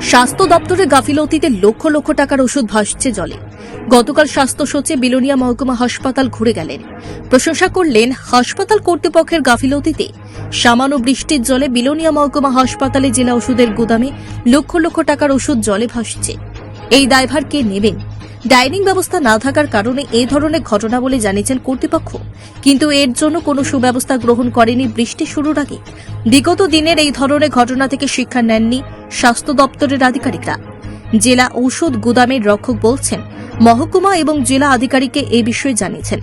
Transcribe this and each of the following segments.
স্বাস্থ্য দপ্তরের গাফিলতিতে লক্ষ লক্ষ টাকার ওষুধ ভাসছে জলে। গতকাল স্বাস্থ্য সচিব বিলোনিয়া মহকুমা হাসপাতাল ঘুরে গেলেন। প্রশংসা করলেন হাসপাতাল কর্তৃপক্ষের গাফিলতিতে। সামান্য বৃষ্টির জলে বিলোনিয়া মহকুমা হাসপাতালে জেলা ওষুধের গুদামে লক্ষ লক্ষ টাকার ওষুধ জলে ভাসছে। এই দায়ভার কে নেবেন? ডাইনিং ব্যবস্থা না থাকার কারণে এই ধরনের ঘটনা বলে জানিয়েছেন কর্তৃপক্ষ। কিন্তু এর জন্য কোনো সুব্যবস্থা গ্রহণ করেনি বৃষ্টি শুরুর আগে। বিগত দিনের এই ধরনের ঘটনা থেকে শিক্ষা নেননি স্বাস্থ্য দপ্তরের আধিকারিকরা। জেলা ঔষধ গুদামের রক্ষক বলছেন মহকুমা এবং জেলা আধিকারিককে এই বিষয়ে জানিয়েছেন।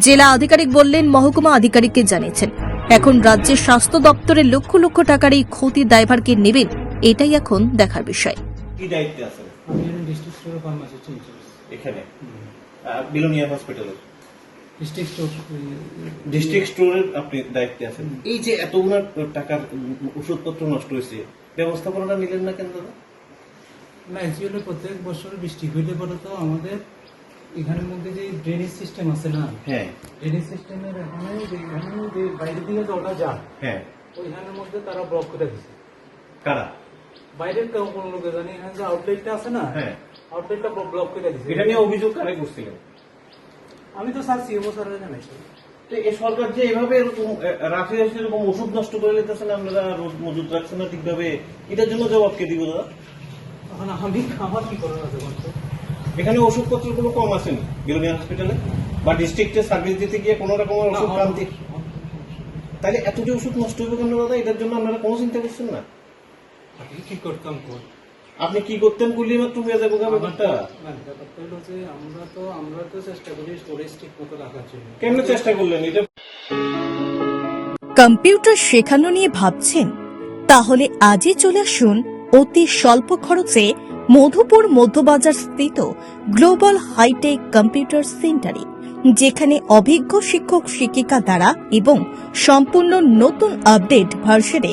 জেলা আধিকারিক বললেন মহকুমা আধিকারিককে জানিয়েছেন এখন রাজ্যের স্বাস্থ্য দপ্তরের লক্ষ লক্ষ টাকার এই ক্ষতির দায়ভারকে নেবেন এটাই এখন দেখার বিষয়। কি দায়িত্বে আছেন? আমি এখানে বিলোনিয়া হসপিটালে ডিস্ট্রিক্ট স্টোর ডিস্ট্রিক্ট স্টোরের আপনি দায়িত্বে আছেন। এই যে এতগুলো টাকার ওষুধপত্র নষ্ট হয়েছে ব্যবস্থাপনাটা নিলেন না কেন দাদা? না অ্যাকচুয়ালি প্রত্যেক বছর বৃষ্টি হইলে পরে তো আমাদের এখানের মধ্যে যে ড্রেনেজ সিস্টেম আছে না হ্যাঁ। ড্রেনেজ সিস্টেমের এখানে এখানে যে বাইরে দিকে জলটা যায় হ্যাঁ। ওইখানের মধ্যে তারা ব্লক করে দিচ্ছে কারা? বাইরের কেউ কোনো লোকে জানি এখানে যে আউটলেটটা আছে না হ্যাঁ। আউটলেটটা ব্লক করে দিচ্ছে এটা নিয়ে অভিযোগ কারে করছিলেন আমি তো স্যার সিএমও স্যারের জানাইছি। তো এই সরকার যে এভাবে এরকম রাখে রাখে এরকম ওষুধ নষ্ট করে লেতেছেন আপনারা রোজ মজুদ রাখছেন না ঠিকভাবে এটার জন্য জবাব কে দিব দাদা? এখন আমি আমার কি করার আছে বলতো? এখানে ওষুধপত্র কোনো কম আসেনি বিলোনিয়া হসপিটালে বা ডিস্ট্রিক্টে সার্ভিস দিতে গিয়ে কোনো রকমের ওষুধ ক্রান্তি তাহলে এত যে ওষুধ নষ্ট হবে কেন দাদা? এটার জন্য আপনারা কোনো চিন্তা করছেন না? আমি কি করতাম কর আপনি কি করতেন বললি মাত্র হয়ে যাব ব্যাপারটা? ব্যাপারটা হলো যে আমরা তো আমরা তো চেষ্টা করি স্টোরেজ ঠিক মতো রাখার জন্য। কেমন চেষ্টা করলেন এটা? কম্পিউটার শেখানো নিয়ে ভাবছেন? তাহলে আজই চলে আসুন অতি স্বল্প খরচে মধুপুর মধ্যবাজার স্থিত গ্লোবাল হাইটেক কম্পিউটার সেন্টারে যেখানে অভিজ্ঞ শিক্ষক শিক্ষিকা দ্বারা এবং সম্পূর্ণ নতুন আপডেট ভার্সনে